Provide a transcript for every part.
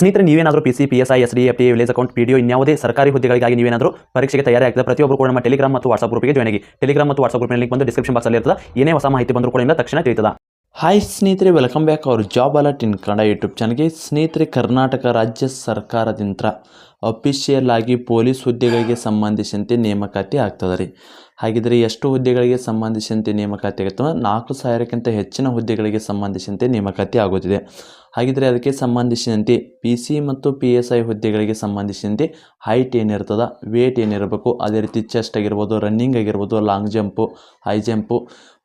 ಸ್ನೇಹಿತರೆ, ನೀವೇನಾದರೂ P C P S I S D F T village account P D ಇನ್ಯಾವುದೇ ಸರ್ಕಾರಿ ಹುದ್ದೆಗಳಿಗಾಗಿ ನೀವೇನಾದರೂ ಪರೀಕ್ಷೆಗೆ ತಯಾರಿ ಆಗ್ತದೆ ಪ್ರತಿಯೊಬ್ಬರು ಕೂಡ ನಮ್ಮ ಟೆಲಿಗ್ರಾಮ್ ಮತ್ತು ವಾಟ್ಸ್ಆಪ್ ಗ್ರೂಪಿಗೆ ಜಾಯ್ನ್ ಆಗಿ. ಟೆಲಿಗ್ರಾಮ್ ಮತ್ತು ವಾಟ್ಸ್ಆಪ್ ಗ್ರೂಪ್ನಲ್ಲಿ ಬಂದು ಡಿಸ್ಕ್ರಿಪ್ಷನ್ ಬಾಕ್ಸಲ್ಲಿ ಇರ್ತದೆ. ಏನೇ ಹೊಸ ಮಾಹಿತಿ ಬಂದರೂ ಕೂಡ ತಕ್ಷಣ ತಿಳಿತದ. ಹಾಯ್ ಸ್ನೇಹಿತರೆ welcome back our job alert in Kannada YouTube ಚಾನಲ್ಗೆ ಸ್ನೇಹಿತರೆ, ಕರ್ನಾಟಕ ರಾಜ್ಯ ಸರ್ಕಾರದಿಂದ ಅಫಿಷಿಯಲ್ ಆಗಿ ಪೊಲೀಸ್ ಹುದ್ದೆಗಳಿಗೆ ಸಂಬಂಧಿಸಿದಂತೆ ನೇಮಕಾತಿ ಆಗ್ತದೆ ರೀ. ಹಾಗಿದ್ರೆ ಎಷ್ಟು ಹುದ್ದೆಗಳಿಗೆ ಸಂಬಂಧಿಸಿದಂತೆ ನೇಮಕಾತಿ ಆಗುತ್ತೆ ನಾಲ್ಕು ಸಾವಿರಕ್ಕಿಂತ ಹೆಚ್ಚಿನ ಹುದ್ದೆಗಳಿಗೆ ಸಂಬಂಧಿಸಿದಂತೆ ನೇಮಕಾತಿ ಆಗುತ್ತಿದೆ. ಹಾಗಿದ್ರೆ ಅದಕ್ಕೆ ಸಂಬಂಧಿಸಿದಂತೆ ಪಿ ಸಿ ಮತ್ತು ಪಿ ಎಸ್ ಐ ಹುದ್ದೆಗಳಿಗೆ ಸಂಬಂಧಿಸಿದಂತೆ ಹೈಟ್ ಏನಿರ್ತದ ವೇಟ್ ಏನಿರಬೇಕು, ಅದೇ ರೀತಿ ಚೆಸ್ಟ್ ಆಗಿರ್ಬೋದು ರನ್ನಿಂಗ್ ಆಗಿರ್ಬೋದು ಲಾಂಗ್ ಜಂಪು ಹೈ ಜಂಪು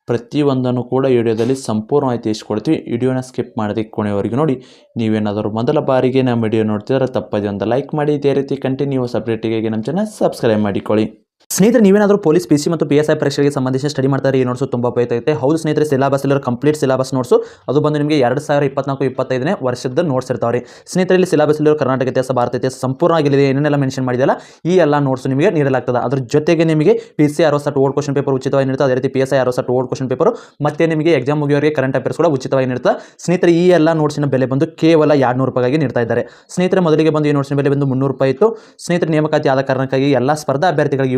ಪ್ರತಿಯೊಂದನ್ನು ಕೂಡ ವಿಡಿಯೋದಲ್ಲಿ ಸಂಪೂರ್ಣವಾಗಿ ತಿಳಿಸ್ಕೊಡ್ತೀವಿ. ವಿಡಿಯೋನ ಸ್ಕಿಪ್ ಮಾಡದೆ ಕೊನೆಯವರೆಗೆ ನೋಡಿ. ನೀವೇನಾದರೂ ಮೊದಲ ಬಾರಿಗೆ ನಮ್ಮ ವಿಡಿಯೋ ನೋಡ್ತಿದ್ರೆ ತಪ್ಪದೆ ಒಂದು ಲೈಕ್ ಮಾಡಿ. ಇದೇ ರೀತಿ ಕಂಟಿನ್ಯೂಸ್ ಅಪ್ಡೇಟಿಗಾಗಿ ನಮ್ಮ ಚಾನಲ್ ಸಬ್ಸ್ಕ್ರೈಬ್ ಮಾಡಿಕೊಳ್ಳಿ. ಸ್ನೇಹಿತರೆ, ನೀವೇನಾದರೂ ಪೊಲೀಸ್, ಪಿ ಸಿ ಮತ್ತು ಪಿ ಎಸ್ ಐ ಪರೀಕ್ಷೆಗೆ ಸಂಬಂಧಿಸಿ ಸ್ಟಡಿ ಮಾಡ್ತಾರೆ ಈ ನೋಟ್ಸು ತುಂಬ ಉಪಯುಕ್ತ ಐತೆ ಹೌದು ಸ್ನೇಹಿತರೆ ಸಿಲಬಸ್ ಇಲ್ಲ ಕಂಪ್ಲೀಟ್ ಸಿಲಬಸ್ ನೋಟ್ಸು. ಅದು ಬಂದು ನಿಮಗೆ ಎರಡು ಸಾವಿರ ಇಪ್ಪತ್ನಾಲ್ಕು, ಇಪ್ಪತ್ತೈದನೇ ವರ್ಷದ ನೋಟ್ಸ್ ಇರ್ತಾವೆ ಸ್ನೇಹಿತರಲ್ಲಿ ಸಿಲೆಬಸ್ ಇಲ್ಲರೋ ಕರ್ನಾಟಕ ಇತಿಹಾಸ, ಭಾರತ ಇತಿಹಾಸ ಸಂಪೂರ್ಣವಾಗಿಲ್ಲ ಏನೇನೆಲ್ಲ ಮೆನ್ಷನ್ ಮಾಡಿದಲ್ಲ ಈ ಎಲ್ಲ ನೋಟ್ಸ್ ನಿಮಗೆ ನೀಡಲಾಗ್ತದೆ. ಅದ್ರ ಜೊತೆಗೆ ನಿಮಗೆ ಪಿ ಸಿ ಅರವತ್ತು ಓಲ್ಡ್ ಕ್ವಶನ್ ಪೇಪರ್ ಉಚಿತವಾಗಿ ನೀಡುತ್ತೆ, ಅದೇ ರೀತಿ ಪಿ ಎಸ್ ಐ ಅರವತ್ತು ಓಲ್ಡ್ ಕ್ವಶನ್ ಪೇಪರ್ ಮತ್ತೆ ನಿಮಗೆ ಎಕ್ಸಾಮ್ ಮುಗಿಯೋರಿಗೆ ಕರೆಂಟ್ ಅಫೇರ್ಸ್ ಕೂಡ ಉಚಿತವಾಗಿ ನೀಡುತ್ತೆ, ಸ್ನೇಹಿತರೆ, ಈ ಎಲ್ಲ ನೋಟ್ಸಿನ ಬೆಲೆ ಬಂದು ಕೇವಲ ಎರಡು ನೂರು ರೂಪಾಯಿಗೆ ನೀಡ್ತಾ ಇದ್ದಾರೆ. ಸ್ನೇಹಿತರೆ, ಮೊದಲಿಗೆ ಬಂದು ಈ ನೋಟ್ಸಿನ ಬೆಲೆ ಬಂದು ಮುನ್ನೂರು ರೂಪಾಯಿ ಇತ್ತು. ಸ್ನೇಹಿತರೆ, ನೇಮಕಾತಿ ಆದ ಕಾರಣಕ್ಕಾಗಿ ಎಲ್ಲ ಸ್ಪರ್ಧಾ ಅಭ್ಯರ್ಥಿಗಳಿಗೆ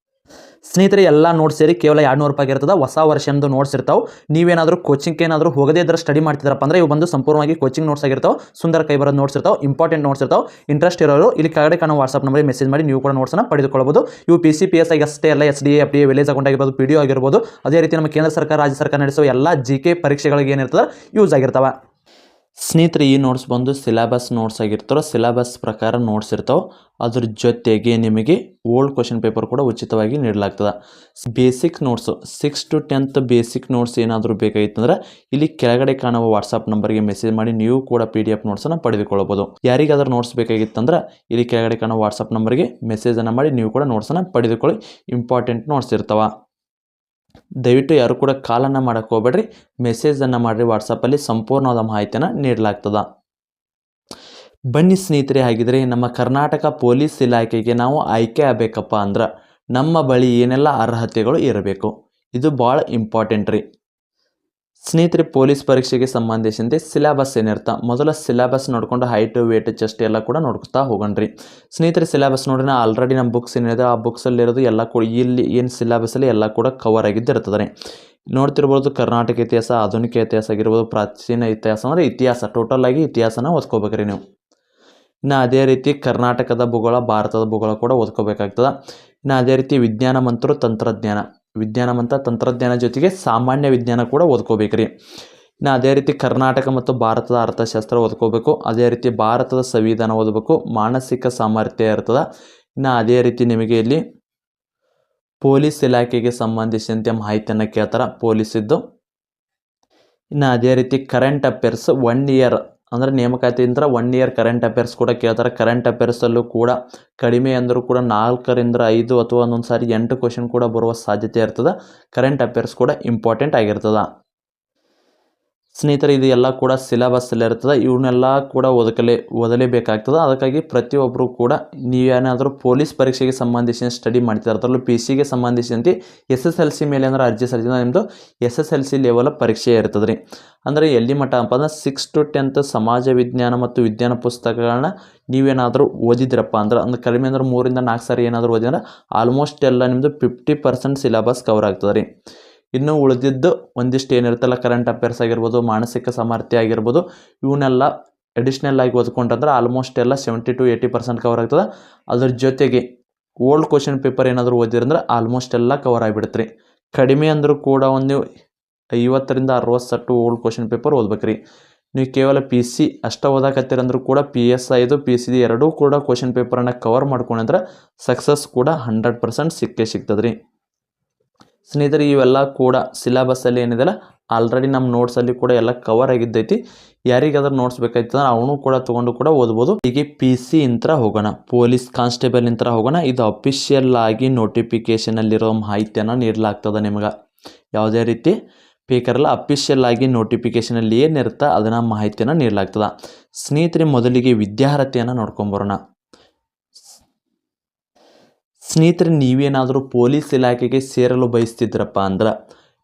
ಸ್ನೇಹಿತರೆ, ಎಲ್ಲ ನೋಟ್ಸ್ ಸೇರಿ ಕೇವಲ ಎರಡು ರೂಪಾಯಿ ಇರ್ತದೆ ಹೊಸ ವರ್ಷದ ನೋಟ್ಸ್ ಇರ್ತಾವೆ. ನೀವೇನಾದರೂ ಕೋಚಿಂಗ್ ಏನಾದರೂ ಹೋಗದೇ ಇದ್ರೆ ಸ್ಟಡಿ ಮಾಡ್ತಿದ್ರಪ್ಪ ಅಂದ್ರೆ ಇವು ಬಂದು ಸಂಪೂರ್ಣವಾಗಿ ಕೋಚಿಂಗ್ ನೋಟ್ಸ್ ಆಗಿರ್ತಾವೆ. ಸುಂದರ ಕೈ ಬರೋದು ನೋಟ್ಸ್ ಇರ್ತಾವೆ ಇಂಪಾರ್ಟೆಂಟ್ ನೋಟ್ಸ್ ಇರ್ತಾವೆ. ಇಂಟ್ರೆಸ್ಟ್ ಇರೋರು ಇಲ್ಲಿ ಕೆಳಗಡೆ ಕಾಣೋ ವಾಟ್ಸಪ್ ನಂಬರ್ ಮೆಸೇಜ್ ಮಾಡಿ ನೀವು ಕೂಡ ನೋಟ್ಸ್ನ ಪಡೆದುಕೊಳ್ಳಬಹುದು. ಇವು P C P S I ಅಷ್ಟೇ ಎಲ್ಲ S D F D village account ಆಗಿರ್ಬೋದು ಪಿ ಡಿ ಆಗಿರ್ಬೋದು. ಅದೇ ರೀತಿ ನಮ್ಮ ಕೇಂದ್ರ ಸರ್ಕಾರ, ರಾಜ್ಯ ಸರ್ಕಾರ ನಡೆಸುವ ಎಲ್ಲ ಜಿ ಕೆ ಪರೀಕ್ಷೆಗಳಿಗೆ ಏನಿರ್ತದೆ ಯೂಸ್ ಆಗಿರ್ತಾವೆ. ಸ್ನೇಹಿತರೆ, ಈ ನೋಟ್ಸ್ ಬಂದು ಸಿಲೆಬಸ್ ನೋಟ್ಸ್ ಆಗಿರ್ತಾರೋ ಸಿಲೆಬಸ್ ಪ್ರಕಾರ ನೋಟ್ಸ್ ಇರ್ತಾವೆ. ಅದ್ರ ಜೊತೆಗೆ ನಿಮಗೆ ಓಲ್ಡ್ ಕ್ವಶನ್ ಪೇಪರ್ ಕೂಡ ಉಚಿತವಾಗಿ ನೀಡಲಾಗ್ತದೆ. Basic notes six to tenth basic notes ಏನಾದರೂ ಬೇಕಾಗಿತ್ತಂದ್ರೆ, ಇಲ್ಲಿ ಕೆಳಗಡೆ ಕಾಣುವ ವಾಟ್ಸಪ್ ನಂಬರ್ಗೆ ಮೆಸೇಜ್ ಮಾಡಿ, ನೀವು ಕೂಡ ಪಿ ಡಿ ಎಫ್ ನೋಟ್ಸನ್ನು ಪಡೆದುಕೊಳ್ಳಬಹುದು. ಯಾರಿಗಾದ್ರೂ ನೋಟ್ಸ್ ಬೇಕಾಗಿತ್ತಂದ್ರೆ, ಇಲ್ಲಿ ಕೆಳಗಡೆ ಕಾಣುವ ವಾಟ್ಸಪ್ ನಂಬರ್ಗೆ ಮೆಸೇಜನ್ನು ಮಾಡಿ, ನೀವು ಕೂಡ ನೋಟ್ಸನ್ನು ಪಡೆದುಕೊಳ್ಳಿ. ಇಂಪಾರ್ಟೆಂಟ್ ನೋಟ್ಸ್ ಇರ್ತಾವೆ. ದಯವಿಟ್ಟು ಯಾರು ಕೂಡ ಕಾಲನ್ನು ಮಾಡೋಕ್ಕೆ ಹೋಗ್ಬೇಡ್ರಿ. ಮೆಸೇಜನ್ನು ಮಾಡಿರಿ ವಾಟ್ಸಪ್ಪಲ್ಲಿ ಸಂಪೂರ್ಣವಾದ ಮಾಹಿತಿಯನ್ನು ನೀಡಲಾಗ್ತದೆ. ಬನ್ನಿ ಸ್ನೇಹಿತರೆ, ಹಾಗಿದ್ರೆ ನಮ್ಮ ಕರ್ನಾಟಕ ಪೊಲೀಸ್ ಇಲಾಖೆಗೆ ನಾವು ಆಯ್ಕೆ ಆಗಬೇಕಪ್ಪ ಅಂದ್ರೆ ನಮ್ಮ ಬಳಿ ಏನೆಲ್ಲ ಅರ್ಹತೆಗಳು ಇರಬೇಕು. ಇದು ಭಾಳ ಇಂಪಾರ್ಟೆಂಟ್ ರೀ. ಸ್ನೇಹಿತರೆ, ಪೊಲೀಸ್ ಪರೀಕ್ಷೆಗೆ ಸಂಬಂಧಿಸಿದಂತೆ ಸಿಲೆಬಸ್ ಏನಿರ್ತಾ ಮೊದಲ ಸಿಲೆಬಸ್ ನೋಡ್ಕೊಂಡು ಹೈಟ್ ವೇಟ್ ಚೆಸ್ಟ್ ಎಲ್ಲ ಕೂಡ ನೋಡ್ಕೊತಾ ಹೋಗೋಣ್ರಿ. ಸ್ನೇಹಿತರೆ, ಸಿಲೆಬಸ್ ನೋಡಿ ನಾ ಆಲ್ರೆಡಿ ನಮ್ಮ ಬುಕ್ಸ್ ಏನಿದೆ, ಆ ಬುಕ್ಸಲ್ಲಿರೋದು ಎಲ್ಲ ಕೂಡ ಇಲ್ಲಿ ಏನು ಸಿಲೆಬಸ್ಸಲ್ಲಿ ಎಲ್ಲ ಕೂಡ ಕವರ್ ಆಗಿದ್ದಿರ್ತದೆ. ನೋಡ್ತಿರ್ಬೋದು, ಕರ್ನಾಟಕ ಇತಿಹಾಸ, ಆಧುನಿಕ ಇತಿಹಾಸ ಆಗಿರ್ಬೋದು, ಪ್ರಾಚೀನ ಇತಿಹಾಸ ಅಂದರೆ ಇತಿಹಾಸ ಟೋಟಲ್ ಆಗಿ ಇತಿಹಾಸನ ಓದ್ಕೋಬೇಕ್ರಿ ನೀವು. ಇನ್ನು ಅದೇ ರೀತಿ ಕರ್ನಾಟಕದ ಭೂಗೋಳ, ಭಾರತದ ಭೂಗೋಳ ಕೂಡ ಓದ್ಕೋಬೇಕಾಗ್ತದೆ. ಇನ್ನು ಅದೇ ರೀತಿ ವಿಜ್ಞಾನ ಮಂತ್ರ, ತಂತ್ರಜ್ಞಾನ. ವಿಜ್ಞಾನ ಮತ್ತು ತಂತ್ರಜ್ಞಾನ ಜೊತೆಗೆ ಸಾಮಾನ್ಯ ವಿಜ್ಞಾನ ಕೂಡ ಓದ್ಕೋಬೇಕ್ರಿ. ಇನ್ನು ಅದೇ ರೀತಿ ಕರ್ನಾಟಕ ಮತ್ತು ಭಾರತದ ಅರ್ಥಶಾಸ್ತ್ರ ಓದ್ಕೋಬೇಕು. ಅದೇ ರೀತಿ ಭಾರತದ ಸಂವಿಧಾನ ಓದಬೇಕು. ಮಾನಸಿಕ ಸಾಮರ್ಥ್ಯ ಇರ್ತದೆ. ಇನ್ನು ಅದೇ ರೀತಿ ನಿಮಗೆ ಇಲ್ಲಿ ಪೊಲೀಸ್ ಇಲಾಖೆಗೆ ಸಂಬಂಧಿಸಿದಂತೆ ಮಾಹಿತಿಯನ್ನು ಕೇಳ್ತಾರೆ. ಪೊಲೀಸಿದ್ದು. ಇನ್ನು ಅದೇ ರೀತಿ ಕರೆಂಟ್ ಅಫೇರ್ಸ್ ಒನ್ ಇಯರ್ ಅಂದರೆ ನೇಮಕಾತಿಯಿಂದ ಒನ್ ಇಯರ್ ಕರೆಂಟ್ ಅಫೇರ್ಸ್ ಕೂಡ ಕೇಳ್ತಾರೆ. ಕರೆಂಟ್ ಅಫೇರ್ಸಲ್ಲೂ ಕೂಡ ಕಡಿಮೆ ಅಂದರೂ ಕೂಡ ನಾಲ್ಕರಿಂದ ಐದು ಅಥವಾ ಒಂದೊಂದು ಸಾರಿ ಎಂಟು ಕ್ವಶನ್ ಕೂಡ ಬರುವ ಸಾಧ್ಯತೆ ಇರ್ತದೆ. ಕರೆಂಟ್ ಅಫೇರ್ಸ್ ಕೂಡ ಇಂಪಾರ್ಟೆಂಟ್ ಆಗಿರ್ತದೆ. ಸ್ನೇಹಿತರೆ, ಇದು ಎಲ್ಲ ಕೂಡ ಸಿಲೆಬಸ್ಸಲ್ಲಿ ಇರ್ತದೆ. ಇವನ್ನೆಲ್ಲ ಕೂಡ ಓದಕಲೇ, ಓದಲೇಬೇಕಾಗ್ತದೆ. ಅದಕ್ಕಾಗಿ ಪ್ರತಿಯೊಬ್ಬರು ಕೂಡ ನೀವೇನಾದರೂ ಪೊಲೀಸ್ ಪರೀಕ್ಷೆಗೆ ಸಂಬಂಧಿಸಿದ ಸ್ಟಡಿ ಮಾಡ್ತಿದ್ದಾರೆ ಅದರಲ್ಲೂ ಪಿ ಸಿಗೆ ಸಂಬಂಧಿಸಿದಂತೆ ಎಸ್ ಎಸ್ ಎಲ್ ಸಿ ಮೇಲೆ ಅಂದ್ರೆ ಅರ್ಜಿ ಸಲ್ಲಿಸಿದ ನಿಮ್ಮದು S S L C level ಪರೀಕ್ಷೆ ಇರ್ತದೆ ರೀ ಅಂದರೆ ಎಲ್ಲಿ ಮಟ್ಟ ಅಂತ ಅಂದ್ರೆ ಸಿಕ್ಸ್ ಟು ಟೆಂತ್ ಸಮಾಜ ವಿಜ್ಞಾನ ಮತ್ತು ವಿಜ್ಞಾನ ಪುಸ್ತಕಗಳನ್ನ ನೀವೇನಾದರೂ ಓದಿದ್ರಪ್ಪ ಅಂದ್ರೆ ಅಂದ್ರೆ ಕಡಿಮೆ ಅಂದ್ರೆ ಮೂರಿಂದ ನಾಲ್ಕು ಸಾರಿ ಏನಾದರೂ ಓದಿದ್ರೆ ಆಲ್ಮೋಸ್ಟ್ ಎಲ್ಲ ನಿಮ್ಮದು ಫಿಫ್ಟಿ ಪರ್ಸೆಂಟ್ ಸಿಲೆಬಸ್ ಕವರ್ ಆಗ್ತದೆ ರೀ ಇನ್ನು ಉಳಿದಿದ್ದು ಒಂದಿಷ್ಟು ಏನಿರುತ್ತಲ್ಲ ಕರೆಂಟ್ ಅಫೇರ್ಸ್ ಆಗಿರ್ಬೋದು, ಮಾನಸಿಕ ಸಾಮರ್ಥ್ಯ ಆಗಿರ್ಬೋದು, ಇವನ್ನೆಲ್ಲ ಅಡಿಷ್ನಲ್ ಆಗಿ ಓದ್ಕೊಂಡ್ರೆ ಆಲ್ಮೋಸ್ಟ್ ಎಲ್ಲ seventy to eighty percent cover ಆಗ್ತದೆ. ಅದ್ರ ಜೊತೆಗೆ ಓಲ್ಡ್ ಕ್ವಶನ್ ಪೇಪರ್ ಏನಾದರೂ ಓದಿರಂದ್ರೆ ಆಲ್ಮೋಸ್ಟ್ ಎಲ್ಲ ಕವರ್ ಆಗಿಬಿಡುತ್ತೆ ಕಡಿಮೆ ಅಂದರೂ ಕೂಡ ಒಂದು ನೀವು ಐವತ್ತರಿಂದ ಅರವತ್ತು ಸಟ್ಟು ಓಲ್ಡ್ ಕ್ವಶನ್ ಪೇಪರ್ ಓದ್ಬೇಕ್ರಿ. ನೀವು ಕೇವಲ ಪಿ ಸಿ ಅಷ್ಟ ಓದಾಕತ್ತೀರಂದ್ರೂ ಕೂಡ ಪಿ ಎಸ್ ಐದು ಪಿ ಸಿ ಎರಡೂ ಕೂಡ ಕ್ವಶನ್ ಪೇಪರನ್ನು ಕವರ್ ಮಾಡ್ಕೊಂಡ್ರೆ ಸಕ್ಸಸ್ ಕೂಡ ಹಂಡ್ರೆಡ್ ಪರ್ಸೆಂಟ್ ಸಿಕ್ಕೇ ಸಿಗ್ತದೆ ಸ್ನೇಹಿತರೆ, ಇವೆಲ್ಲ ಕೂಡ ಸಿಲೆಬಸ್ಸಲ್ಲಿ ಏನಿದೆಲ್ಲ ಆಲ್ರೆಡಿ ನಮ್ಮ ನೋಟ್ಸಲ್ಲಿ ಕೂಡ ಎಲ್ಲ ಕವರ್ ಆಗಿದ್ದೈತಿ. ಯಾರಿಗಾದ್ರೂ ನೋಟ್ಸ್ ಬೇಕಾಯ್ತದ ಅವನು ಕೂಡ ತೊಗೊಂಡು ಕೂಡ ಓದ್ಬೋದು. ಹೀಗೆ ಪಿ ಸಿ ಇಂತ್ರ ಹೋಗೋಣ ಪೊಲೀಸ್ ಕಾನ್ಸ್ಟೇಬಲ್ ಇಂತ್ರ ಹೋಗೋಣ. ಇದು ಅಫಿಷಿಯಲ್ ಆಗಿ ನೋಟಿಫಿಕೇಷನಲ್ಲಿರೋ ಮಾಹಿತಿಯನ್ನು ನೀಡಲಾಗ್ತದೆ ನಿಮ್ಗೆ. ಯಾವುದೇ ರೀತಿ ಬೇಕರಲ್ಲ ಅಫಿಷಿಯಲ್ ಆಗಿ ನೋಟಿಫಿಕೇಷನಲ್ಲಿ ಏನಿರುತ್ತೆ ಅದನ್ನು ಮಾಹಿತಿಯನ್ನು ನೀಡಲಾಗ್ತದೆ. ಸ್ನೇಹಿತರೆ, ಮೊದಲಿಗೆ ವಿದ್ಯಾರ್ಹತೆಯನ್ನು ನೋಡ್ಕೊಂಬರೋಣ ಸ್ನೇಹಿತರೆ, ನೀವೇನಾದರೂ ಪೊಲೀಸ್ ಇಲಾಖೆಗೆ ಸೇರಲು ಬಯಸ್ತಿದ್ರಪ್ಪ ಅಂದ್ರೆ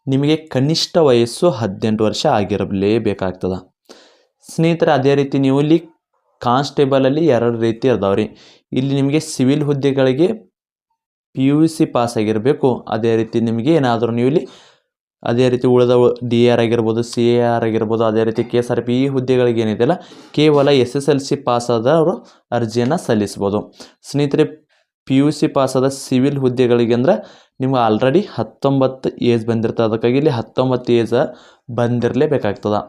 ನಿಮಗೆ ಕನಿಷ್ಠ ವಯಸ್ಸು ಹದಿನೆಂಟು ವರ್ಷ ಆಗಿರಲೇಬೇಕಾಗ್ತದೆ. ಸ್ನೇಹಿತರೆ, ಅದೇ ರೀತಿ ನೀವು ಇಲ್ಲಿ ಕಾನ್ಸ್ಟೇಬಲಲ್ಲಿ ಎರಡು ರೀತಿ ಅದಾವೆ ಇಲ್ಲಿ ನಿಮಗೆ ಸಿವಿಲ್ ಹುದ್ದೆಗಳಿಗೆ ಪಿ ಯು ಸಿ ಪಾಸ್ ಆಗಿರಬೇಕು. ಅದೇ ರೀತಿ ನಿಮಗೆ ಏನಾದರೂ ನೀವು ಇಲ್ಲಿ ಅದೇ ರೀತಿ ಉಳಿದ ಡಿ ಆರ್ ಆಗಿರ್ಬೋದು, ಸಿ ಎ ಆರ್ ಆಗಿರ್ಬೋದು, ಅದೇ ರೀತಿ ಕೆ ಎಸ್ ಆರ್ ಪಿ ಈ ಹುದ್ದೆಗಳಿಗೆ ಏನಿದೆಯಲ್ಲ, ಕೇವಲ ಎಸ್ ಎಸ್ ಎಲ್ ಸಿ ಪಾಸಾದವರು ಅರ್ಜಿಯನ್ನು ಸಲ್ಲಿಸ್ಬೋದು. ಸ್ನೇಹಿತರೆ ಪಿ ಯು ಸಿ ಪಾಸಾದ ಸಿವಿಲ್ ಹುದ್ದೆಗಳಿಗೆ ಅಂದ್ರೆ ನಿಮ್ಗೆ ಆಲ್ರೆಡಿ ಹತ್ತೊಂಬತ್ತು ಏಜ್ ಬಂದಿರ್ತದೆ. ಅದಕ್ಕಾಗಿ ಇಲ್ಲಿ ಹತ್ತೊಂಬತ್ತು ಏಜ್ ಬಂದಿರಲೇಬೇಕಾಗ್ತದೆ.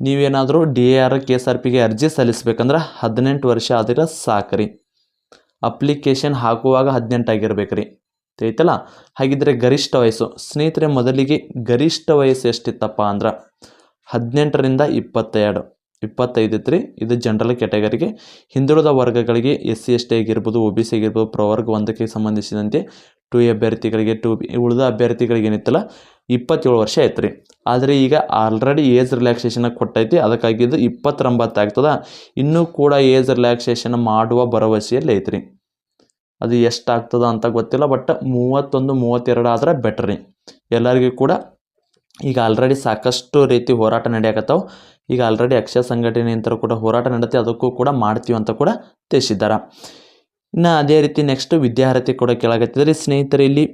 ನೀವೇನಾದರೂ D A R K S R ಪಿಗೆ ಅರ್ಜಿ ಸಲ್ಲಿಸ್ಬೇಕಂದ್ರೆ ಹದಿನೆಂಟು ವರ್ಷ ಆದರೆ ಸಾಕ್ರಿ. ಅಪ್ಲಿಕೇಶನ್ ಹಾಕುವಾಗ ಹದಿನೆಂಟು ಆಗಿರ್ಬೇಕು ರೀ ತಿಳಿತಲ್ಲ ಹಾಗಿದ್ರೆ ಗರಿಷ್ಠ ವಯಸ್ಸು. ಸ್ನೇಹಿತರೆ, ಮೊದಲಿಗೆ ಗರಿಷ್ಠ ವಯಸ್ಸು ಎಷ್ಟಿತ್ತಪ್ಪ ಅಂದ್ರೆ ಹದಿನೆಂಟರಿಂದ ಇಪ್ಪತ್ತೆರಡು. ಇಪ್ಪತ್ತೈದು ಇತ್ತು ರೀ ಇದು ಜನರಲ್ ಕ್ಯಾಟಗರಿಗೆ ಹಿಂದುಳಿದ ವರ್ಗಗಳಿಗೆ ಎಸ್ ಸಿ ಎಸ್ ಟಿ ಆಗಿರ್ಬೋದು ಒ ಬಿ ಸಿ ಆಗಿರ್ಬೋದು ಪ್ರವರ್ಗ ಒಂದಕ್ಕೆ ಸಂಬಂಧಿಸಿದಂತೆ ಟು ಅಭ್ಯರ್ಥಿಗಳಿಗೆ ಟು ಬಿ ಉಳಿದ ಅಭ್ಯರ್ಥಿಗಳಿಗೆ ಏನಿತ್ತಲ್ಲ, ಇಪ್ಪತ್ತೇಳು ವರ್ಷ ಐತ್ರಿ ಆದರೆ ಈಗ ಆಲ್ರೆಡಿ ಏಜ್ ರಿಲ್ಯಾಕ್ಸೇಷನ್ ಕೊಟ್ಟೈತಿ, ಅದಕ್ಕಾಗಿ ಇದು ಇಪ್ಪತ್ತೊಂಬತ್ತು ಆಗ್ತದ ಇನ್ನೂ ಕೂಡ ಏಜ್ ರಿಲ್ಯಾಕ್ಸೇಷನ್ ಮಾಡುವ ಭರವಸೆಯಲ್ಲಿ ಐತ್ರಿ. ಅದು ಎಷ್ಟಾಗ್ತದ ಅಂತ ಗೊತ್ತಿಲ್ಲ ಬಟ್ ಮೂವತ್ತೊಂದು, ಮೂವತ್ತೆರಡು ಆದ್ರೆ ಬೆಟ್ರ್ ಎಲ್ಲರಿಗೂ ಕೂಡ ಈಗ ಆಲ್ರೆಡಿ ಸಾಕಷ್ಟು ರೀತಿ ಹೋರಾಟ ನಡೆಯಕತ್ತಾವ. ಈಗ ಆಲ್ರೆಡಿ ಅಕ್ಷಯ ಸಂಘಟನೆ ಅಂತರೂ ಕೂಡ ಹೋರಾಟ ನಡೆಯುತ್ತೆ ಅದಕ್ಕೂ ಕೂಡ ಮಾಡ್ತೀವಿ ಅಂತ ಕೂಡ ತಿಳಿಸಿದ್ದಾರೆ. ಇನ್ನು ಅದೇ ರೀತಿ ನೆಕ್ಸ್ಟ್ ವಿದ್ಯಾರ್ಥಿ ಕೂಡ ಕೆಳಗತ್ತಿದ್ರೆ ಸ್ನೇಹಿತರೆ, ಇಲ್ಲಿ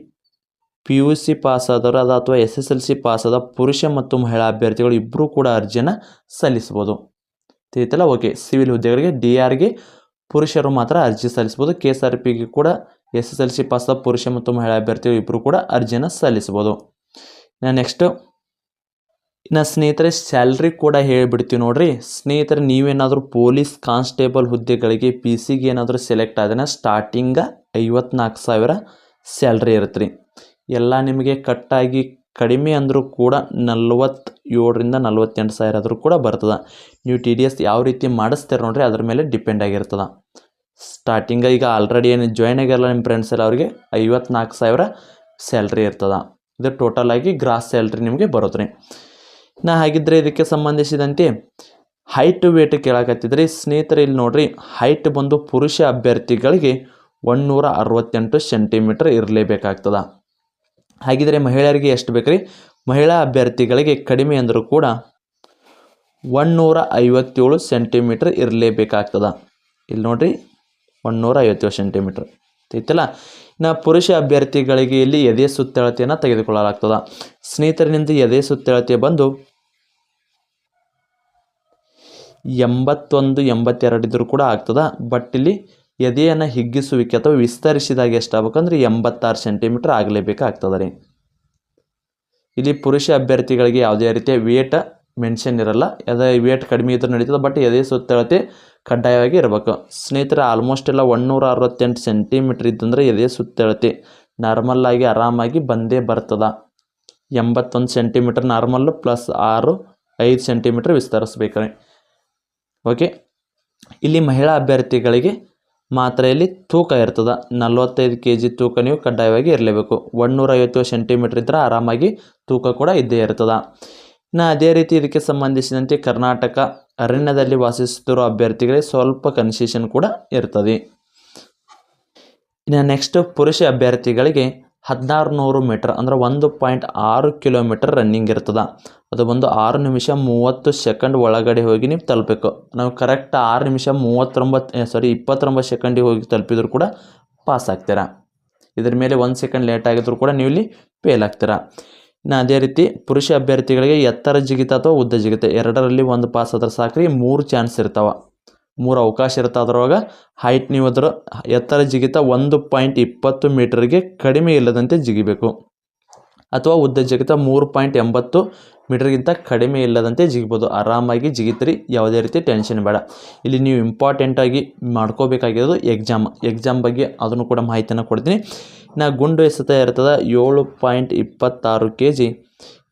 ಪಿ ಯು ಸಿ ಪಾಸ್ ಆದವರು ಅದು ಅಥವಾ S S L C pass ಆದ ಪುರುಷ ಮತ್ತು ಮಹಿಳಾ ಅಭ್ಯರ್ಥಿಗಳು ಇಬ್ಬರೂ ಕೂಡ ಅರ್ಜಿಯನ್ನು ಸಲ್ಲಿಸ್ಬೋದು ತಿಳಿತಲ್ಲ? ಓಕೆ ಸಿವಿಲ್ ಹುದ್ದೆಗಳಿಗೆ ಡಿ ಆರ್ಗೆ ಪುರುಷರು ಮಾತ್ರ ಅರ್ಜಿ ಸಲ್ಲಿಸ್ಬೋದು ಕೆ ಎಸ್ ಆರ್ ಪಿಗೆ ಕೂಡ S S L C pass ಆದ ಪುರುಷ ಮತ್ತು ಮಹಿಳಾ ಅಭ್ಯರ್ಥಿಗಳು ಇಬ್ಬರು ಕೂಡ ಅರ್ಜಿಯನ್ನು ಸಲ್ಲಿಸ್ಬೋದು ನೆಕ್ಸ್ಟು ಇನ್ನು ಸ್ನೇಹಿತರೆ ಸ್ಯಾಲ್ರಿ ಕೂಡ ಹೇಳಿಬಿಡ್ತೀವಿ ನೋಡ್ರಿ. ಸ್ನೇಹಿತರೆ, ನೀವೇನಾದರೂ ಪೊಲೀಸ್ ಕಾನ್ಸ್ಟೇಬಲ್ ಹುದ್ದೆಗಳಿಗೆ ಪಿ ಸಿಗೆ ಏನಾದರೂ ಸೆಲೆಕ್ಟ್ ಆದ್ರೆ ಸ್ಟಾರ್ಟಿಂಗ ಐವತ್ನಾಲ್ಕು ಸಾವಿರ ಸ್ಯಾಲ್ರಿ ಇರುತ್ತೆ ರೀ. ಎಲ್ಲ ನಿಮಗೆ ಕಟ್ಟಾಗಿ ಕಡಿಮೆ ಅಂದರೂ ಕೂಡ ನಲ್ವತ್ತೇಳರಿಂದ ನಲ್ವತ್ತೆಂಟು ಸಾವಿರ ಆದರೂ ಕೂಡ ಬರ್ತದೆ. ನೀವು ಟಿ ಡಿ ಎಸ್ ಯಾವ ರೀತಿ ಮಾಡಿಸ್ತೀರ ನೋಡ್ರಿ, ಅದ್ರ ಮೇಲೆ ಡಿಪೆಂಡ್ ಆಗಿರ್ತದೆ. ಸ್ಟಾರ್ಟಿಂಗ ಈಗ ಆಲ್ರೆಡಿ ಏನು ಜಾಯ್ನ್ ಆಗಿರಲ್ಲ ನಿಮ್ಮ ಫ್ರೆಂಡ್ಸ್ ಎಲ್ಲ, ಅವರಿಗೆ ಐವತ್ನಾಲ್ಕು ಸಾವಿರ ಸ್ಯಾಲ್ರಿ ಇರ್ತದೆ. ಇದು ಟೋಟಲ್ ಆಗಿ ಗ್ರಾಸ್ ಸ್ಯಾಲ್ರಿ ನಿಮಗೆ ಬರುತ್ತೆ ರೀ. ನಾ ಹಾಗಿದ್ರೆ ಇದಕ್ಕೆ ಸಂಬಂಧಿಸಿದಂತೆ ಹೈಟ್ ವೇಟ್ ಕೇಳಕತ್ತಿದ್ರಿ. ಸ್ನೇಹಿತರೆ, ಇಲ್ಲಿ ನೋಡ್ರಿ ಹೈಟ್ ಬಂದು ಪುರುಷ ಅಭ್ಯರ್ಥಿಗಳಿಗೆ ಒಂದುನೂರ ಅರವತ್ತೆಂಟು ಸೆಂಟಿಮೀಟರ್ ಇರಲೇಬೇಕಾಗ್ತದ. ಹಾಗಿದ್ರೆ ಮಹಿಳೆಯರಿಗೆ ಎಷ್ಟು ಬೇಕ್ರಿ? ಮಹಿಳಾ ಅಭ್ಯರ್ಥಿಗಳಿಗೆ ಕಡಿಮೆ ಅಂದರೂ ಕೂಡ ಒಂದುನೂರ ಐವತ್ತೇಳು ಸೆಂಟಿಮೀಟ್ರ್ ಇರಲೇಬೇಕಾಗ್ತದ. ಇಲ್ಲಿ ನೋಡ್ರಿ ಒಂದುನೂರ ಐವತ್ತೇಳು ಸೆಂಟಿಮೀಟ್ರ್ ಐತಲ್ಲ ಇನ್ನು ಪುರುಷ ಅಭ್ಯರ್ಥಿಗಳಿಗೆ ಇಲ್ಲಿ ಎದೆ ಸುತ್ತಳತೆಯನ್ನು ತೆಗೆದುಕೊಳ್ಳಲಾಗ್ತದ. ಸ್ನೇಹಿತರಿನಿಂದ ಎದೆ ಸುತ್ತಳತೆ ಬಂದು ಎಂಬತ್ತೊಂದು ಎಂಬತ್ತೆರಡು ಇದ್ರೂ ಕೂಡ ಆಗ್ತದೆ. ಬಟ್ ಇಲ್ಲಿ ಎದೆಯನ್ನು ಹಿಗ್ಗಿಸುವಿಕೆ ಅಥವಾ ವಿಸ್ತರಿಸಿದಾಗ ಎಷ್ಟಾಗಬೇಕಂದ್ರೆ ಎಂಬತ್ತಾರು ಸೆಂಟಿಮೀಟ್ರ್ ಆಗಲೇಬೇಕಾಗ್ತದೆ ರೀ. ಇಲ್ಲಿ ಪುರುಷ ಅಭ್ಯರ್ಥಿಗಳಿಗೆ ಯಾವುದೇ ರೀತಿಯ ವೇಟ್ ಮೆನ್ಷನ್ ಇರಲ್ಲ. ಅದೇ ವೇಟ್ ಕಡಿಮೆ ಇದ್ರೂ ನಡೀತದೆ ಬಟ್ ಎದೆ ಸುತ್ತಳತೆ ಕಡ್ಡಾಯವಾಗಿ ಇರಬೇಕು. ಸ್ನೇಹಿತರೆ ಆಲ್ಮೋಸ್ಟ್ ಎಲ್ಲ ಒಂದುನೂರ ಅರವತ್ತೆಂಟು ಸೆಂಟಿಮೀಟ್ರ್ ಇದ್ದಂದ್ರೆ ಎದೆ ಸುತ್ತಳತೆ ನಾರ್ಮಲ್ಲಾಗಿ ಆರಾಮಾಗಿ ಬಂದೇ ಬರ್ತದ. ಎಂಬತ್ತೊಂದು ಸೆಂಟಿಮೀಟ್ರ್ ನಾರ್ಮಲ್ಲು ಪ್ಲಸ್ ಆರು, ಐದು ಸೆಂಟಿಮೀಟ್ರ್ ವಿಸ್ತರಿಸ್ಬೇಕ್ರಿ. ಓಕೆ ಇಲ್ಲಿ ಮಹಿಳಾ ಅಭ್ಯರ್ಥಿಗಳಿಗೆ ಮಾತ್ರ ಇಲ್ಲಿ ತೂಕ ಇರ್ತದೆ. ನಲ್ವತ್ತೈದು ಕೆ ಜಿ ತೂಕ ನೀವು ಕಡ್ಡಾಯವಾಗಿ ಇರಲೇಬೇಕು. ಒಂದುನೂರ ಐವತ್ತೇಳು ಸೆಂಟಿಮೀಟ್ರ್ ಇದ್ದರೆ ಆರಾಮಾಗಿ ತೂಕ ಕೂಡ ಇದ್ದೇ ಇರ್ತದೆ. ಇನ್ನು ಅದೇ ರೀತಿ ಇದಕ್ಕೆ ಸಂಬಂಧಿಸಿದಂತೆ ಕರ್ನಾಟಕ ಅರಣ್ಯದಲ್ಲಿ ವಾಸಿಸುತ್ತಿರುವ ಅಭ್ಯರ್ಥಿಗಳಿಗೆ ಸ್ವಲ್ಪ ಕನ್ಸೆಷನ್ ಕೂಡ ಇರ್ತದೆ. ಇನ್ನು ನೆಕ್ಸ್ಟ್ ಪುರುಷ ಅಭ್ಯರ್ಥಿಗಳಿಗೆ ಹದಿನಾರು ನೂರು ಮೀಟರ್ ಅಂದ್ರೆ ಒಂದು ಪಾಯಿಂಟ್ ಆರು ಕಿಲೋಮೀಟರ್ ರನ್ನಿಂಗ್ ಇರ್ತದೆ. ಅದು ಬಂದು ಆರು ನಿಮಿಷ ಮೂವತ್ತು ಸೆಕೆಂಡ್ ಒಳಗಡೆ ಹೋಗಿ ನೀವು ತಲುಪಬೇಕು. ನಾವು ಕರೆಕ್ಟ್ ಆರು ನಿಮಿಷ ಮೂವತ್ತೊಂಬತ್ತು ಸಾರಿ ಇಪ್ಪತ್ತೊಂಬತ್ತು ಸೆಕೆಂಡಿಗೆ ಹೋಗಿ ತಲುಪಿದ್ರು ಕೂಡ ಪಾಸ್ ಆಗ್ತೀರಾ. ಇದ್ರ ಮೇಲೆ ಒಂದು ಸೆಕೆಂಡ್ ಲೇಟ್ ಆಗಿದ್ರು ಕೂಡ ನೀವು ಇಲ್ಲಿ ಫೇಲ್ ಆಗ್ತೀರಾ. ಇನ್ನು ಅದೇ ರೀತಿ ಪುರುಷ ಅಭ್ಯರ್ಥಿಗಳಿಗೆ ಎತ್ತರ ಜಿಗಿತ ಅಥವಾ ಉದ್ದ ಜಿಗಿತ. ಎರಡರಲ್ಲಿ ಒಂದು ಪಾಸ್ ಆದ್ರೆ ಸಾಕ್ರಿ, ಮೂರು ಚಾನ್ಸ್ ಇರ್ತಾವೆ. ಮೂರು ಅವಕಾಶ ಇರ್ತಾ ಅದ್ರೊಳಗೆ. ಹೈಟ್ ನೀವು ಅದರ ಎತ್ತರ ಜಿಗಿತ ಒಂದು ಪಾಯಿಂಟ್ ಇಪ್ಪತ್ತು ಮೀಟರ್ಗೆ ಕಡಿಮೆ ಇಲ್ಲದಂತೆ ಜಿಗಿಬೇಕು. ಅಥವಾ ಉದ್ದ ಜಿಗಿತ ಮೂರು ಪಾಯಿಂಟ್ ಎಂಬತ್ತು ಮೀಟರ್ಗಿಂತ ಕಡಿಮೆ ಇಲ್ಲದಂತೆ ಜಿಗಿಬೋದು. ಆರಾಮಾಗಿ ಜಿಗಿತ್ರಿ, ಯಾವುದೇ ರೀತಿ ಟೆನ್ಷನ್ ಬೇಡ. ಇಲ್ಲಿ ನೀವು ಇಂಪಾರ್ಟೆಂಟಾಗಿ ಮಾಡ್ಕೋಬೇಕಾಗಿರೋದು ಎಕ್ಸಾಮ್ ಎಕ್ಸಾಮ್ ಬಗ್ಗೆ ಅದನ್ನು ಕೂಡ ಮಾಹಿತಿಯನ್ನು ಕೊಡ್ತೀನಿ. ನಾ ಗುಂಡು ಎಸೆತ ಇರ್ತದೆ ಏಳು ಪಾಯಿಂಟ್ ಇಪ್ಪತ್ತಾರು ಕೆ ಜಿ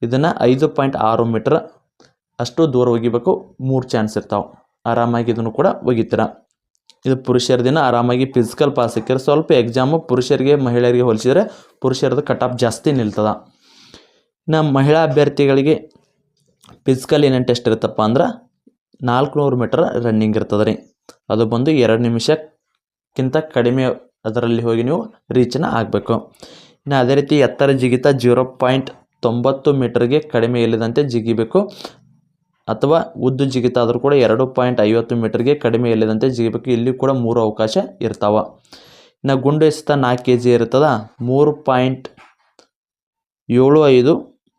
ಇದನ್ನು ಐದು ಪಾಯಿಂಟ್ ಆರು ಮೀಟ್ರ್ ಅಷ್ಟು ದೂರ ಒಗಿಬೇಕು. ಮೂರು ಚಾನ್ಸ್ ಇರ್ತಾವೆ. ಆರಾಮಾಗಿ ಇದನ್ನು ಕೂಡ ಒಗಿತೀರ. ಇದು ಪುರುಷರ ದಿನ, ಆರಾಮಾಗಿ ಫಿಸಿಕಲ್ ಪಾಸ್ ಸಿಕ್ಕಿದ್ರೆ ಸ್ವಲ್ಪ ಎಕ್ಸಾಮು ಪುರುಷರಿಗೆ, ಮಹಿಳೆಯರಿಗೆ ಹೋಲಿಸಿದರೆ ಪುರುಷರದ್ದು ಕಟ್ ಜಾಸ್ತಿ ನಿಲ್ತದ. ನಮ್ಮ ಮಹಿಳಾ ಅಭ್ಯರ್ಥಿಗಳಿಗೆ ಫಿಸಿಕಲ್ ಏನೇನು ಟೆಸ್ಟ್ ಇರುತ್ತಪ್ಪ ಅಂದ್ರೆ ನಾಲ್ಕುನೂರು ಮೀಟರ್ ರನ್ನಿಂಗ್ ಇರ್ತದೆ ರೀ ಅದು ಬಂದು ಎರಡು ನಿಮಿಷಕ್ಕಿಂತ ಕಡಿಮೆ ಅದರಲ್ಲಿ ಹೋಗಿ ನೀವು ರೀಚನ್ನ ಆಗಬೇಕು. ಇನ್ನು ಅದೇ ರೀತಿ ಎತ್ತರ ಜಿಗಿತ ಜೀರೋ ಪಾಯಿಂಟ್ ತೊಂಬತ್ತು ಮೀಟರ್ಗೆ ಕಡಿಮೆ ಇಲ್ಲದಂತೆ ಜಿಗಿಬೇಕು. ಅಥವಾ ಉದ್ದು ಜಿಗಿತ ಆದರೂ ಕೂಡ ಎರಡು ಪಾಯಿಂಟ್ ಐವತ್ತು ಮೀಟರ್ಗೆ ಕಡಿಮೆ ಇಲ್ಲದಂತೆ ಜಿಗಿಬೇಕು. ಇಲ್ಲಿ ಕೂಡ ಮೂರು ಅವಕಾಶ ಇರ್ತಾವೆ. ಇನ್ನು ಗುಂಡು ಎಸೆತ ನಾಲ್ಕು ಕೆ ಜಿ ಇರ್ತದ ಮೂರು ಪಾಯಿಂಟ್ ಏಳು ಐದು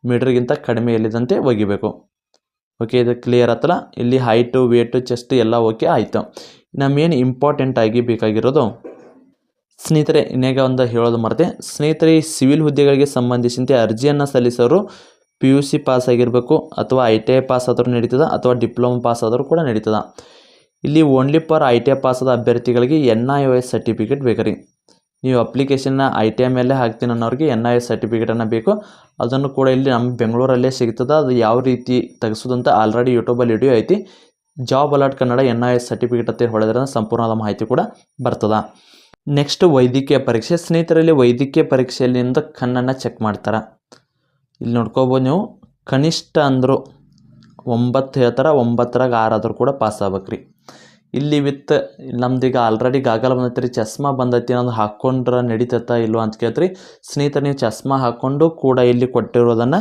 ಮೀಟರ್ಗಿಂತ ಕಡಿಮೆ ಇಲ್ಲದಂತೆ ಒಗಿಬೇಕು. ಓಕೆ ಇದು ಕ್ಲಿಯರ್ ಆತಲ್ಲ? ಇಲ್ಲಿ ಹೈಟು ವೇಟು ಚೆಸ್ಟ್ ಎಲ್ಲ ಓಕೆ ಆಯಿತು. ಮೇನ್ ಇಂಪಾರ್ಟೆಂಟ್ ಆಗಿ ಬೇಕಾಗಿರೋದು? ಸ್ನೇಹಿತರೆ, ಇನ್ನೇಗ ಒಂದು ಹೇಳೋದು ಮರೆತೆ. ಸ್ನೇಹಿತರೆ ಸಿವಿಲ್ ಹುದ್ದೆಗಳಿಗೆ ಸಂಬಂಧಿಸಿದಂತೆ ಅರ್ಜಿಯನ್ನು ಸಲ್ಲಿಸೋರು ಪಿ ಯು ಸಿ ಪಾಸ್ ಆಗಿರಬೇಕು, ಅಥವಾ ಐ ಟಿ ಐ ಪಾಸ್ ಆದರೂ ನಡೀತದೆ, ಅಥವಾ ಡಿಪ್ಲೊಮಾ ಪಾಸ್ ಆದರೂ ಕೂಡ ನಡೀತದೆ. ಇಲ್ಲಿ only for I T I pass ಆದ ಅಭ್ಯರ್ಥಿಗಳಿಗೆ N I O S certificate ಬೇಕ್ರಿ. ನೀವು ಅಪ್ಲಿಕೇಶನ್ನ ಐ ಟಿ ಐ ಮೇಲೆ ಹಾಕ್ತೀನಿ ಅನ್ನೋರಿಗೆ ಎನ್ ಐ ಎಸ್ ಸರ್ಟಿಫಿಕೇಟನ್ನು ಬೇಕು. ಅದನ್ನು ಕೂಡ ಇಲ್ಲಿ ನಮ್ಮ ಬೆಂಗಳೂರಲ್ಲೇ ಸಿಗ್ತದೆ. ಅದು ಯಾವ ರೀತಿ ತೆಗೆಸೋದಂತ ಆಲ್ರೆಡಿ ಯೂಟ್ಯೂಬಲ್ಲಿ ವಿಡಿಯೋ ಐತಿ. Job alert Kannada N I S certificate ಅಂತ ಹೊಡೆದ್ರೆ ಸಂಪೂರ್ಣವಾದ ಮಾಹಿತಿ ಕೂಡ ಬರ್ತದ. ನೆಕ್ಸ್ಟ್ ವೈದ್ಯಕೀಯ ಪರೀಕ್ಷೆ. ಸ್ನೇಹಿತರಲ್ಲಿ ವೈದ್ಯಕೀಯ ಪರೀಕ್ಷೆಯಲ್ಲಿಂದ ಕಣ್ಣನ್ನು ಚೆಕ್ ಮಾಡ್ತಾರೆ. ಇಲ್ಲಿ ನೋಡ್ಕೋಬೋದು ನೀವು. ಕನಿಷ್ಠ ಅಂದರು ಒಂಬತ್ತು ಹೇಳ್ತಾರೆ, ಒಂಬತ್ತರಾಗ ಆರಾದರೂ ಕೂಡ ಪಾಸ್ ಆಗ್ಬೇಕ್ರಿ. ಇಲ್ಲಿ ವಿತ್ ನಮ್ದೀಗ ಆಲ್ರೆಡಿ ಗಾಗಲ್ ಬಂದೈತಿ ಚಸ್ಮಾ ಬಂದೈತಿ ಅನ್ನೋದು ಹಾಕ್ಕೊಂಡ್ರೆ ನಡೀತತ್ತ ಇಲ್ವೋ ಅಂತ ಕೇಳ್ತ್ರಿ. ಸ್ನೇಹಿತರೆ, ನೀವು ಚಸ್ಮಾ ಹಾಕ್ಕೊಂಡು ಕೂಡ ಇಲ್ಲಿ ಕೊಟ್ಟಿರೋದನ್ನು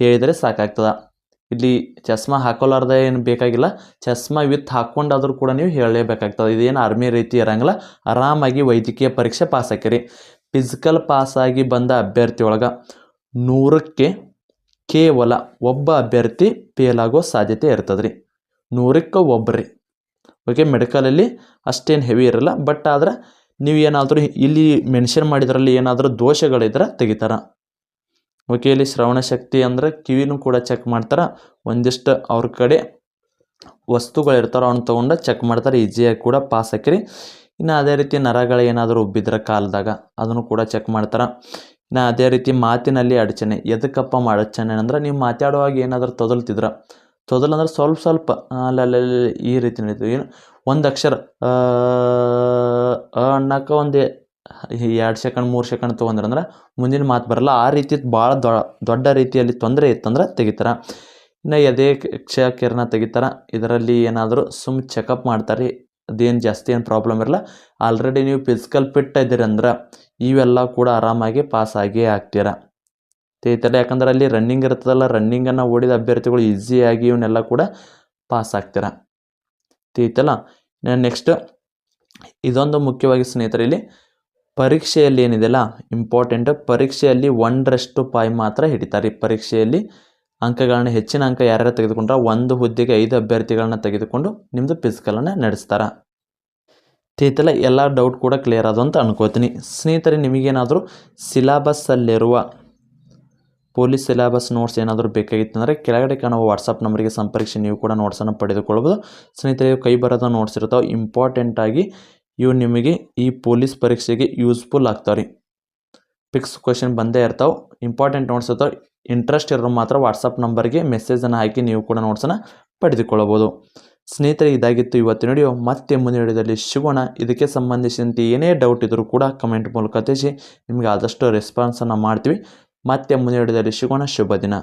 ಹೇಳಿದರೆ ಸಾಕಾಗ್ತದ. ಇಲ್ಲಿ ಚಸ್ಮಾ ಹಾಕೋಲಾರ್ದ ಏನು ಬೇಕಾಗಿಲ್ಲ. ಚಸ್ಮಾ ವಿತ್ ಹಾಕ್ಕೊಂಡಾದ್ರೂ ಕೂಡ ನೀವು ಹೇಳಲೇಬೇಕಾಗ್ತದೆ. ಇದೇನು ಆರ್ಮಿ ರೀತಿ ಇರೋಂಗಿಲ್ಲ. ಆರಾಮಾಗಿ ವೈದ್ಯಕೀಯ ಪರೀಕ್ಷೆ ಪಾಸ್ ಹಾಕಿರಿ. ಫಿಸಿಕಲ್ ಪಾಸಾಗಿ ಬಂದ ಅಭ್ಯರ್ಥಿ ಒಳಗೆ ನೂರಕ್ಕೆ ಕೇವಲ ಒಬ್ಬ ಅಭ್ಯರ್ಥಿ ಫೇಲ್ ಆಗೋ ಸಾಧ್ಯತೆ ಇರ್ತದೆ ರೀ ನೂರಕ್ಕೆ ಒಬ್ಬರು ರೀ ಓಕೆ ಮೆಡಿಕಲಲ್ಲಿ ಅಷ್ಟೇನು ಹೆವಿ ಇರಲ್ಲ. ಬಟ್ ಆದ್ರೆ ನೀವು ಏನಾದರೂ ಇಲ್ಲಿ ಮೆನ್ಷನ್ ಮಾಡಿದ್ರಲ್ಲಿ ಏನಾದರೂ ದೋಷಗಳಿದ್ರೆ ತೆಗಿತಾರೆ. ಓಕೆ ಇಲ್ಲಿ ಶ್ರವಣ ಶಕ್ತಿ ಅಂದ್ರೆ ಕಿವಿನೂ ಕೂಡ ಚೆಕ್ ಮಾಡ್ತಾರೆ. ಒಂದಿಷ್ಟು ಅವ್ರ ಕಡೆ ವಸ್ತುಗಳಿರ್ತಾರೋ ಅವ್ನು ತೊಗೊಂಡು ಚೆಕ್ ಮಾಡ್ತಾರೆ, ಈಸಿಯಾಗಿ ಕೂಡ ಪಾಸ್ ಹಾಕಿರಿ. ಇನ್ನು ಅದೇ ರೀತಿ ನರಗಳು ಏನಾದರೂ ಉಬ್ಬಿದ್ರೆ ಕಾಲದಾಗ ಅದನ್ನು ಕೂಡ ಚೆಕ್ ಮಾಡ್ತಾರೆ. ಇನ್ನು ಅದೇ ರೀತಿ ಮಾತಿನಲ್ಲಿ ಅಡಚಣೆ ಎದಕ್ಕಪ್ಪ ಅಡಚಣೆ ಅಂದ್ರೆ ನೀವು ಮಾತಾಡುವಾಗ ಏನಾದರೂ ತೊದಲ್ತಿದ್ರ. ತೊದಲಂದ್ರೆ ಸ್ವಲ್ಪ ಸ್ವಲ್ಪ ಅಲ್ಲಲ್ಲಿ ಈ ರೀತಿ ನಡೀತದೆ. ಏನು? ಒಂದು ಅಕ್ಷರ ಅ ಅನ್ನಕ್ಕೆ ಒಂದು ಎರಡು ಸೆಕೆಂಡ್, ಮೂರು ಸೆಕೆಂಡ್ ತೊಗೊಂಡ್ರಂದ್ರೆ ಮುಂದಿನ ಮಾತು ಬರಲ್ಲ. ಆ ರೀತಿ ಭಾಳ ದೊಡ್ಡ ರೀತಿಯಲ್ಲಿ ತೊಂದರೆ ಇತ್ತಂದ್ರೆ ತೆಗಿತಾರೆ. ಇನ್ನು ಎದೆ ಕ್ಷ ಕಿರಣ ತೆಗಿತಾರೆ. ಇದರಲ್ಲಿ ಏನಾದರೂ ಸುಮ್ ಚೆಕಪ್ ಮಾಡ್ತಾರೆ ಅದೇನು ಜಾಸ್ತಿ ಏನು ಪ್ರಾಬ್ಲಮ್ ಇರಲ್ಲ. ಆಲ್ರೆಡಿ ನೀವು ಫಿಸಿಕಲ್ ಫಿಟ್ ಇದ್ದೀರಂದ್ರೆ ಇವೆಲ್ಲ ಕೂಡ ಆರಾಮಾಗಿ ಪಾಸ್ ಆಗೇ ಆಗ್ತೀರ? ತಿಳಿತಲ್ಲ ಯಾಕಂದ್ರೆ ಅಲ್ಲಿ ರನ್ನಿಂಗ್ ಇರ್ತದಲ್ಲ ರನ್ನಿಂಗನ್ನು ಓಡಿದ ಅಭ್ಯರ್ಥಿಗಳು ಈಸಿಯಾಗಿ ಇವನ್ನೆಲ್ಲ ಕೂಡ ಪಾಸ್ ಆಗ್ತೀರ? ತಿಳಿತಲ್ಲ ನೆಕ್ಸ್ಟ್ ಇದೊಂದು ಮುಖ್ಯವಾಗಿ ಸ್ನೇಹಿತರೆ, ಇಲ್ಲಿ ಪರೀಕ್ಷೆಯಲ್ಲಿ ಏನಿದೆಯಲ್ಲ ಇಂಪಾರ್ಟೆಂಟ್ ಪರೀಕ್ಷೆಯಲ್ಲಿ ಒಂದರಷ್ಟು ಪಾಯ್ ಮಾತ್ರ ಹಿಡಿತಾರೆ. ಈ ಪರೀಕ್ಷೆಯಲ್ಲಿ ಅಂಕಗಳನ್ನ, ಹೆಚ್ಚಿನ ಅಂಕ ಯಾರ್ಯಾರು ತೆಗೆದುಕೊಂಡ್ರೆ ಒಂದು ಹುದ್ದೆಗೆ ಐದು ಅಭ್ಯರ್ಥಿಗಳನ್ನ ತೆಗೆದುಕೊಂಡು ನಿಮ್ಮದು ಫಿಸಿಕಲನ್ನು ನಡೆಸ್ತಾರೆ. ತಿಳಿತಲ್ಲ ಎಲ್ಲ ಡೌಟ್ ಕೂಡ ಕ್ಲಿಯರ್ ಆದವು ಅಂತ ಅನ್ಕೋತೀನಿ. ಸ್ನೇಹಿತರೆ, ನಿಮಗೇನಾದರೂ ಸಿಲಾಬಸ್ಸಲ್ಲಿರುವ ಪೊಲೀಸ್ ಸಿಲೆಬಸ್ ನೋಟ್ಸ್ ಏನಾದರೂ ಬೇಕಾಗಿತ್ತು ಅಂದರೆ ಕೆಳಗಡೆ ಕಾಣುವ ವಾಟ್ಸಪ್ ನಂಬರಿಗೆ ಸಂಪರ್ಕಿಸಿ ನೀವು ಕೂಡ ನೋಟ್ಸನ್ನು ಪಡೆದುಕೊಳ್ಬೋದು. ಸ್ನೇಹಿತರೆ ಕೈ ಬರೋದ ನೋಟ್ಸ್ ಇರ್ತಾವೆ ಇಂಪಾರ್ಟೆಂಟಾಗಿ ಇವು ನಿಮಗೆ ಈ ಪೊಲೀಸ್ ಪರೀಕ್ಷೆಗೆ ಯೂಸ್ಫುಲ್ ಆಗ್ತಾವೆ ರೀ. ಫಿಕ್ಸ್ ಕ್ವಶನ್ ಬಂದೇ ಇರ್ತಾವೆ. ಇಂಪಾರ್ಟೆಂಟ್ ನೋಟ್ಸ್ ಇರ್ತಾವೆ. ಇಂಟ್ರೆಸ್ಟ್ ಇರೋ ಮಾತ್ರ ವಾಟ್ಸಪ್ ನಂಬರ್ಗೆ ಮೆಸೇಜನ್ನು ಹಾಕಿ ನೀವು ಕೂಡ ನೋಟ್ಸನ್ನು ಪಡೆದುಕೊಳ್ಳಬಹುದು. ಸ್ನೇಹಿತರೆ, ಇದಾಗಿತ್ತು ಇವತ್ತಿನ ವಿಡಿಯೋ. ಮತ್ತೆ ಮುಂದಿನ ವಿಡಿಯೋದಲ್ಲಿ ಸಿಗೋಣ. ಇದಕ್ಕೆ ಸಂಬಂಧಿಸಿದಂತೆ ಏನೇ ಡೌಟ್ ಇದ್ದರೂ ಕೂಡ ಕಮೆಂಟ್ ಮೂಲಕ ತಿಳಿಸಿ. ನಿಮಗೆ ಆದಷ್ಟು ರೆಸ್ಪಾನ್ಸನ್ನು ಮಾಡ್ತೀವಿ. ಮತ್ತೆ ಮುಂದೆ ವಿಡಿಯೋದಲ್ಲಿ ಶಿಗೋಣ ಶುಭ ದಿನ.